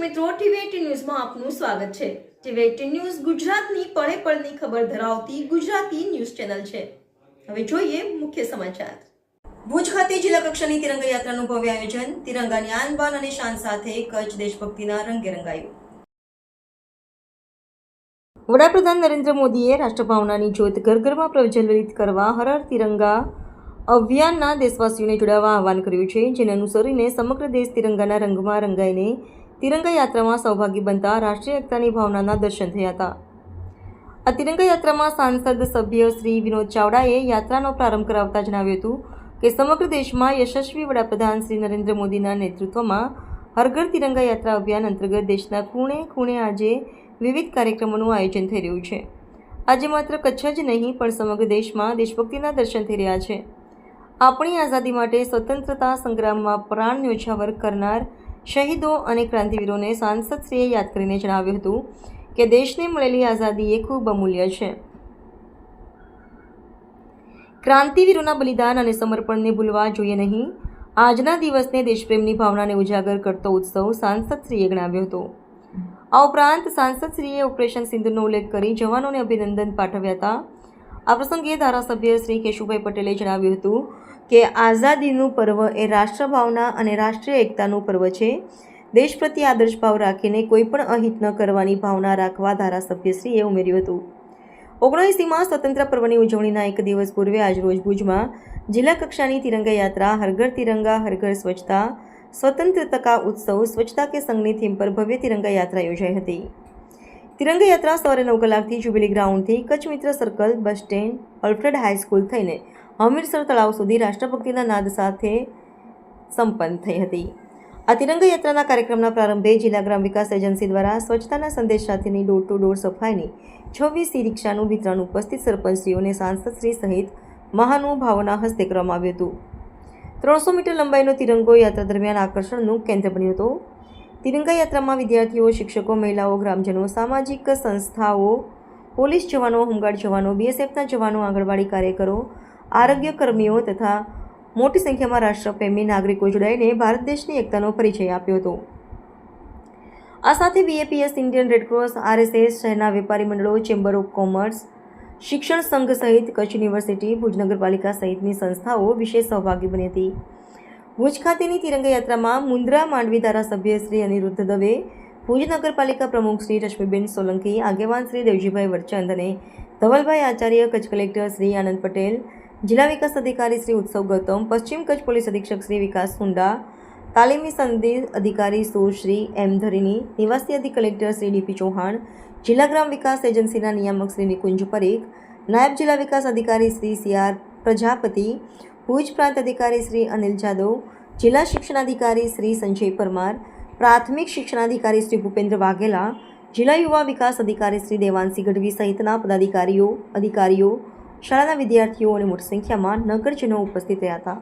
મિત્રો, ટીવી ન્યૂઝમાં આપનું સ્વાગત છે. ટીવી ન્યૂઝ ગુજરાતની પળે પળની ખબર ધરાવતી ગુજરાતી ન્યૂઝ ચેનલ છે. હવે જોઈએ મુખ્ય સમાચાર. ભુજ ખાતે જિલ્લા કક્ષાની તિરંગા યાત્રાનું ભવ્ય આયોજન, તિરંગાની આનબાન અને શાન સાથે કચ્છ દેશભક્તિના રંગે રંગાયું. વડાપ્રધાન નરેન્દ્ર મોદીએ રાષ્ટ્રભાવનાની જ્યોત ઘર ઘરમાં પ્રજ્વલિત કરવા હર હર તિરંગા અભિયાનના દેશવાસીઓને જોડાવા આહવાન કર્યું છે, જેને અનુસરીને સમગ્ર દેશ તિરંગાના રંગમાં રંગાઈને તિરંગા યાત્રામાં સહભાગી બનતા રાષ્ટ્રીય એકતાની ભાવનાના દર્શન થયા હતા. આ તિરંગા યાત્રામાં સાંસદ સભ્ય શ્રી વિનોદ ચાવડાએ યાત્રાનો પ્રારંભ કરાવતા જણાવ્યું હતું કે સમગ્ર દેશમાં યશસ્વી વડાપ્રધાન શ્રી નરેન્દ્ર મોદીના નેતૃત્વમાં હરઘર તિરંગા યાત્રા અભિયાન અંતર્ગત દેશના ખૂણે ખૂણે આજે વિવિધ કાર્યક્રમોનું આયોજન થઈ રહ્યું છે. આજે માત્ર કચ્છ જ નહીં, પણ સમગ્ર દેશમાં દેશભક્તિના દર્શન થઈ રહ્યા છે. આપણી આઝાદી માટે સ્વતંત્રતા સંગ્રામમાં પ્રાણ ન્યોછાવર કરનાર શહીદો અને ક્રાંતિવીરોને સાંસદશ્રીએ યાદ કરીને જણાવ્યું હતું કે દેશને મળેલી આઝાદી એ ખૂબ અમૂલ્ય છે. ક્રાંતિવીરોના બલિદાન અને સમર્પણને ભૂલવા જોઈએ નહીં. આજના દિવસને દેશપ્રેમની ભાવનાને ઉજાગર કરતો ઉત્સવ સાંસદશ્રીએ ગણાવ્યો હતો. આ ઉપરાંત સાંસદશ્રીએ ઓપરેશન સિંધુનો ઉલ્લેખ કરી જવાનોને અભિનંદન પાઠવ્યા હતા. આ પ્રસંગે ધારાસભ્ય શ્રી કેશુભાઈ પટેલે જણાવ્યું હતું કે આઝાદીનું પર્વ એ રાષ્ટ્રભાવના અને રાષ્ટ્રીય એકતાનું પર્વ છે. દેશ પ્રત્યે આદર્શ ભાવ રાખીને કોઈપણ અહિત ન કરવાની ભાવના રાખવા ધારાસભ્યશ્રીએ ઉમેર્યું હતું. ઓગણએંસીમાં સ્વતંત્ર પર્વની ઉજવણીના એક દિવસ પૂર્વે આજ રોજ ભુજમાં જિલ્લા કક્ષાની તિરંગા યાત્રા, હરઘર તિરંગા, હરઘર સ્વચ્છતા, સ્વતંત્રતા ઉત્સવ, સ્વચ્છતા કે સંઘની થીમ પર ભવ્ય તિરંગા યાત્રા યોજાઈ હતી. તિરંગા યાત્રા સવારે નવ કલાકથી jubilee ગ્રાઉન્ડથી Kutch Mitra circle, bus stand, Alfred high school થઈને હમીરસર તળાવ સુધી રાષ્ટ્રભક્તિના નાદ સાથે સંપન્ન થઈ હતી. આ તિરંગા યાત્રાના કાર્યક્રમના પ્રારંભે જિલ્લા ગ્રામ વિકાસ એજન્સી દ્વારા સ્વચ્છતાના સંદેશ સાથેની ડોર ટુ ડોર સફાઈની છવ્વીસ ઈ રિક્ષાનું વિતરણ ઉપસ્થિત સરપંચશ્રીઓને સાંસદશ્રી સહિત મહાનુભાવોના હસ્તે કરવામાં આવ્યું હતું. ત્રણસો મીટર લંબાઈનો તિરંગો યાત્રા દરમિયાન આકર્ષણનું કેન્દ્ર બન્યો હતો. તિરંગા યાત્રામાં વિદ્યાર્થીઓ, શિક્ષકો, મહિલાઓ, ગ્રામજનો, સામાજિક સંસ્થાઓ, પોલીસ જવાનો, હોમગાર્ડ જવાનો, બીએસએફના જવાનો, આંગણવાડી કાર્યકરો આરોગ્ય કર્મીઓ તથા મોટી સંખ્યામાં રાષ્ટ્રપ્રેમી નાગરિકો જોડાઈને ભારત દેશની એકતાનો પરિચય આપ્યો હતો. આ સાથે બીએપીએસ ઇન્ડિયન રેડક્રોસ આરએસએસ શહેરના વેપારી મંડળો ચેમ્બર ઓફ કોમર્સ શિક્ષણ સંઘ સહિત કચ્છ યુનિવર્સિટી ભુજ નગરપાલિકા સહિતની સંસ્થાઓ વિશેષ સહભાગી બની હતી. ભુજ ખાતેની તિરંગયાત્રામાં મુન્દ્રા માંડવી ધારાસભ્ય શ્રી અનિરુદ્ધ દવે, ભુજ નગરપાલિકા પ્રમુખ શ્રી રશ્મિબેન સોલંકી, આગેવાન શ્રી દેવજીભાઈ વરચંદ અને ધવલભાઈ આચાર્ય, કચ્છ કલેક્ટર શ્રી આનંદ પટેલ જિલ્લા વિકાસ અધિકારી શ્રી ઉત્સવ ગૌતમ, પશ્ચિમ કચ્છ પોલીસ અધિક્ષક શ્રી વિકાસ સુંડા, તાલીમી સંધિ અધિકારી સુશ્રી એમ ધરીની, નિવાસી અધિક કલેક્ટર શ્રી ડીપી ચૌહાણ, જિલ્લા ગ્રામ વિકાસ એજન્સીના નિયામક શ્રી નિકુંજ પરીખ, નાયબ જિલ્લા વિકાસ અધિકારી શ્રી સી આર પ્રજાપતિ, ભુજ પ્રાંત અધિકારી શ્રી અનિલ જાદવ, જિલ્લા શિક્ષણાધિકારી શ્રી સંજય પરમાર, પ્રાથમિક શિક્ષણાધિકારી શ્રી ભૂપેન્દ્ર વાઘેલા, જિલ્લા યુવા વિકાસ અધિકારી શ્રી દેવાંશી ગઢવી સહિતના પદાધિકારીઓ, અધિકારીઓ શાળાના વિદ્યાર્થીઓ અને મોટી સંખ્યામાં નગરજનો ઉપસ્થિત રહ્યા હતા.